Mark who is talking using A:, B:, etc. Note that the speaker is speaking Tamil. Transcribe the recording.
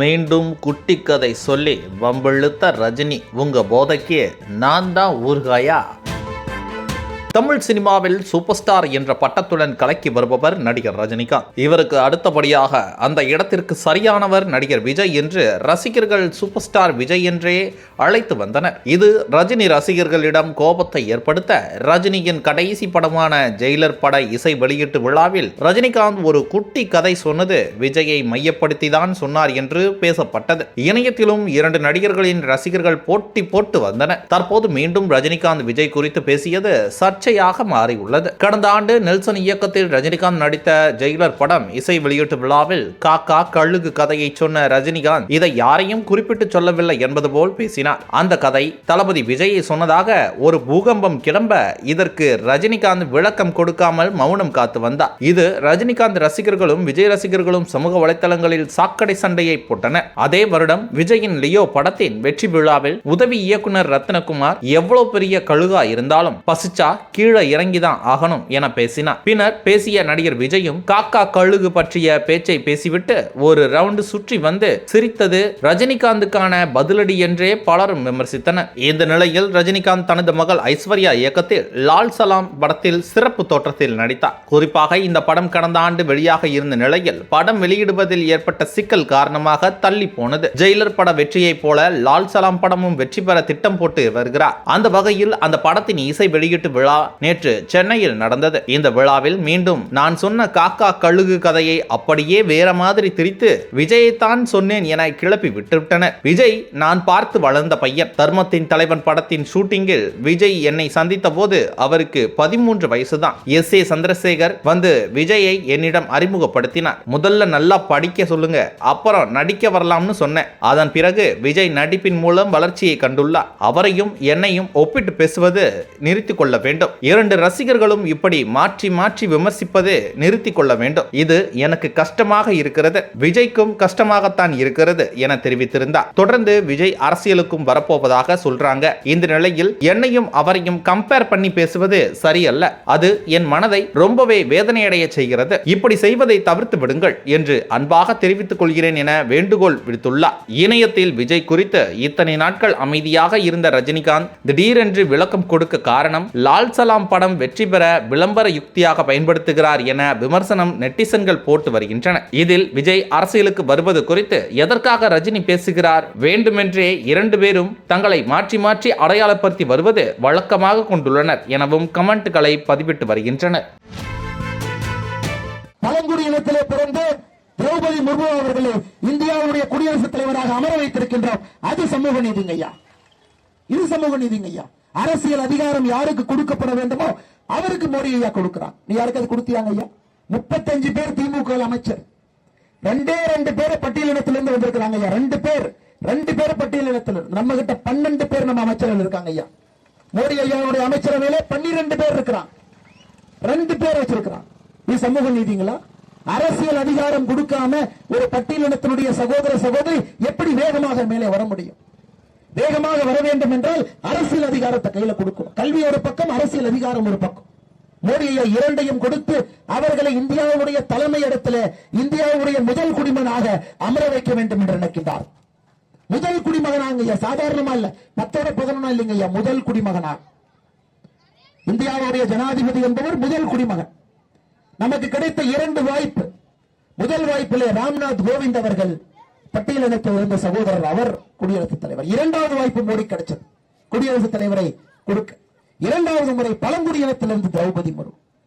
A: மீண்டும் குட்டி கதை சொல்லி வம்பிழுத்த ரஜினி உங்க போதைக்கு நான் தான் ஊர்காயா தமிழ் சினிமாவில் சூப்பர் ஸ்டார் என்ற பட்டத்துடன் கலக்கி வருபவர் நடிகர் ரஜினிகாந்த். இவருக்கு அடுத்தபடியாக அந்த இடத்திற்கு சரியானவர் நடிகர் விஜய் என்று ரசிகர்கள் சூப்பர் ஸ்டார் விஜய் என்றே அழைத்து வந்தனர். இது ரஜினி ரசிகர்களிடம் கோபத்தை ஏற்படுத்த ரஜினியின் கடைசி படமான ஜெயிலர் பட இசை வெளியீட்டு விழாவில் ரஜினிகாந்த் ஒரு குட்டி கதை சொன்னது விஜயை மையப்படுத்தி தான் சொன்னார் என்று பேசப்பட்டது. இணையத்திலும் இரண்டு நடிகர்களின் ரசிகர்கள் போட்டி போட்டு வந்தனர். தற்போது மீண்டும் ரஜினிகாந்த் விஜய் குறித்து பேசியது சற்று சர்ச்சையாக மாறியுள்ளது. கடந்த ஆண்டு நெல்சன் இயக்கத்தில் ரஜினிகாந்த் நடித்த ஜெயிலர் படம் இசை வெளியீட்டு விழாவில் காக்கா கழுகு கதையை சொன்ன ரஜினிகாந்த் இதை யாரையும் குறிப்பிட்டு சொல்லவில்லை என்பது போல் பேசினார். அந்த கதை தளபதி விஜயை சொன்னதாக ஒரு பூகம்பம் கிளம்ப இதற்கு ரஜினிகாந்த் விளக்கம் கொடுக்காமல் மௌனம் காத்து வந்தார். இது ரஜினிகாந்த் ரசிகர்களும் விஜய் ரசிகர்களும் சமூக வலைதளங்களில் சாக்கடை சண்டையை போட்டனர் அதே வருடம் விஜயின் லியோ படத்தின் வெற்றி விழாவில் உதவி இயக்குனர் ரத்னகுமார் எவ்வளவு பெரிய கழுகா இருந்தாலும் பசிச்சா கீழே இறங்கி தான் ஆகணும் என பேசினார். பின்னர் பேசிய நடிகர் விஜயும் காக்கா கழுகு பற்றிய பேச்சை பேசிவிட்டு ஒரு ரவுண்டு சுற்றி வந்து சிரித்தது ரஜினிகாந்துக்கான பதிலடி என்றே பலரும் விமர்சித்தனர். இந்த நிலையில் ரஜினிகாந்த் தனது மகள் ஐஸ்வர்யா இயக்கத்தில் லால் சலாம் படத்தில் சிறப்பு தோற்றத்தில் நடித்தார். குறிப்பாக இந்த படம் கடந்த ஆண்டு வெளியாக இருந்த நிலையில் படம் வெளியிடுவதில் ஏற்பட்ட சிக்கல் காரணமாக தள்ளி போனது. ஜெயிலர் பட வெற்றியைப் போல லால் சலாம் படமும் வெற்றி பெற திட்டம் போட்டு வருகிறார். அந்த வகையில் அந்த படத்தின் இசை வெளியீட்டு விழா நேற்று சென்னையில் நடந்தது. இந்த விழாவில் மீண்டும் நான் சொன்ன காக்கா கழுகு கதையை அப்படியே வேற மாதிரி திரித்து விஜயைத்தான் சொன்னேன் என கிளப்பி விட்டுவிட்டனர். விஜய் நான் பார்த்து வளர்ந்த பையன். தர்மத்தின் தலைவன் படத்தின் ஷூட்டிங்கில் விஜய் என்னை சந்தித்த போது அவருக்கு பதிமூன்று வயசுதான். எஸ். ஏ. சந்திரசேகர் வந்து விஜயை என்னிடம் அறிமுகப்படுத்தினார். முதல்ல நல்லா படிக்க சொல்லுங்க அப்புறம் நடிக்க வரலாம்னு சொன்னேன். அதன் பிறகு விஜய் நடிப்பின் மூலம் வளர்ச்சியை கண்டுள்ளார். அவரையும் என்னையும் ஒப்பிட்டு பேசுவது நிறுத்திக் கொள்ள வேண்டும். இரண்டு ரசிகர்களும் இப்படி மாற்றி மாற்றி விமர்சிப்பது நிறுத்தி கொள்ள வேண்டும். இது எனக்கு கஷ்டமாக இருக்கிறது. விஜய்க்கும் கஷ்டமாகத்தான் இருக்கிறது என தெரிவித்திருந்தார். தொடர்ந்து விஜய் அரசியலுக்கும் வரப்போவதாக சொல்றாங்க. இந்த நிலையில் என்னையும் அவரையும் கம்பேர் பண்ணி பேசுவது சரியல்ல. அது என் மனதை ரொம்பவே வேதனையடைய செய்கிறது. இப்படி செய்வதை தவிர்த்து விடுங்கள் என்று அன்பாக தெரிவித்துக் கொள்கிறேன் என வேண்டுகோள் விடுத்துள்ளார். இணையத்தில் விஜய் குறித்து இத்தனை நாட்கள் அமைதியாக இருந்த ரஜினிகாந்த் திடீரென்று விளக்கம் கொடுக்க காரணம் லால் சலாம் படம் வெற்றி பெற விளம்பர யுக்தியாக பயன்படுத்துகிறார் என விமர்சனம் நெட்டிசன்கள் போட்டு வருகின்றன. இதில் விஜய் அரசியலுக்கு வருவது குறித்து எதற்காக ரஜினி பேசுகிறார்? வேண்டுமென்றே இரண்டு பேரும் தங்களை மாற்றி மாற்றி அடையாளப்படுத்தி வருவது வழக்கமாக கொண்டுள்ளனர் எனவும் கமெண்ட்களை பதிவிட்டு வருகின்றனர்.
B: பழங்குடி பிறந்து திரௌபதி முர்மு அவர்களை இந்தியாவுடைய குடியரசுத் தலைவராக அமர வைத்திருக்கின்றோம். அது சமூக நீதிங்க ஐயா இது சமூக நீதிங்க ஐயா அரசியல் அதிகாரம் யாருக்கு கொடுக்கப்பட வேண்டுமோ அவருக்கு மோடி ஐயா கொடுக்கிறான். நீ யாருக்கு அது கொடுத்தியாங்க ஐயா? முப்பத்தஞ்சு பேர் திமுக அமைச்சர். ரெண்டே ரெண்டு பேர் பட்டியலினத்திலிருந்து வந்திருக்கிறாங்க ஐயா. ரெண்டு பேர். ரெண்டு பேர் பட்டியலினத்திலிருந்து. நம்ம கிட்ட பன்னெண்டு பேர் நம்ம அமைச்சர்கள் இருக்காங்க ஐயா. மோடி ஐயாவுடைய அமைச்சரவையில பன்னிரண்டு பேர் இருக்கிறான். ரெண்டு பேர் வச்சிருக்கிறான். இது சமூக நீதிங்களா? அரசியல் அதிகாரம் கொடுக்காம ஒரு பட்டியலினத்தினுடைய சகோதர சகோதரி எப்படி வேகமாக மேலே வர முடியும்? வேகமாக வர வேண்டும் என்றால் அரசியல் அதிகாரத்தை கையில கொடுக்கணும் கல்வி ஒரு பக்கம் அரசியல் அதிகாரம் ஒரு பக்கம். மோடியை இரண்டையும் கொடுத்து அவர்களை இந்தியாவுடைய தலைமை இடத்துல இந்தியாவுடைய முதல் குடிமகனாக அமர வைக்க வேண்டும் என்று நினைக்கின்றார். முதல் குடிமகனாங்க ஐயா சாதாரணமா இல்ல. பத்தோட பதினொன்னா இல்லைங்க ஐயா முதல் குடிமகனா. இந்தியாவுடைய ஜனாதிபதி என்பவர் முதல் குடிமகன். நமக்கு கிடைத்த இரண்டு வாய்ப்பு. முதல் வாய்ப்பிலே ராம்நாத் கோவிந்த் அவர்கள் பட்டியலினத்தில் இருந்த சகோதரர் அவர் குடியரசுத் தலைவர். இரண்டாவது வாய்ப்பு மோடி கிடைச்சது. குடியரசுத் தலைவரை கொடுக்க. இரண்டாவது முறை பழங்குடியினத்திலிருந்து திரௌபதி முர்மு